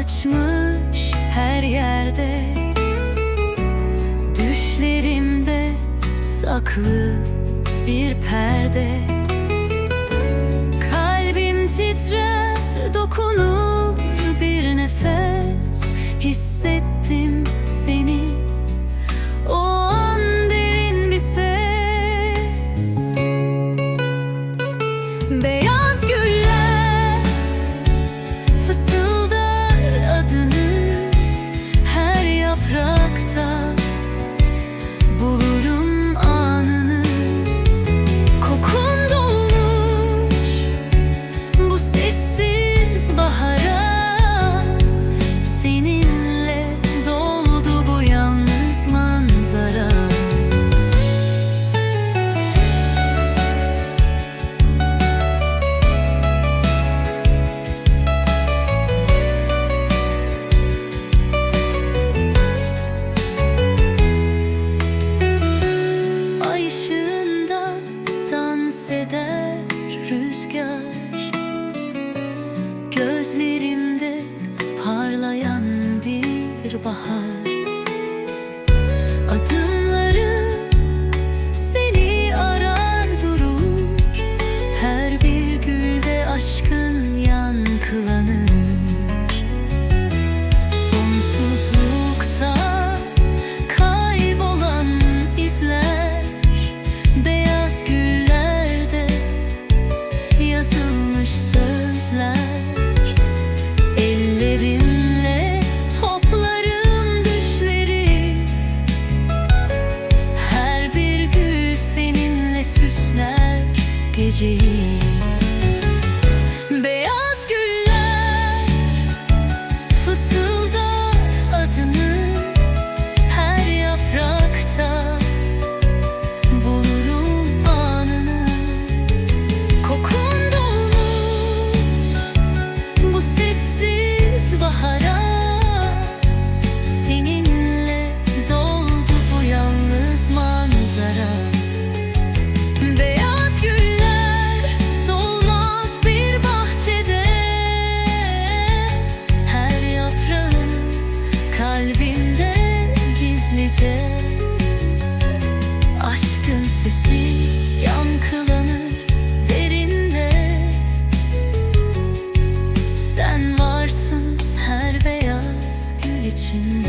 açmış her yerde. Düşlerimde saklı bir perde Gözlerimde 记忆 gece. Aşkın sesi yankılanır derinde. Sen varsın her beyaz gül içinde.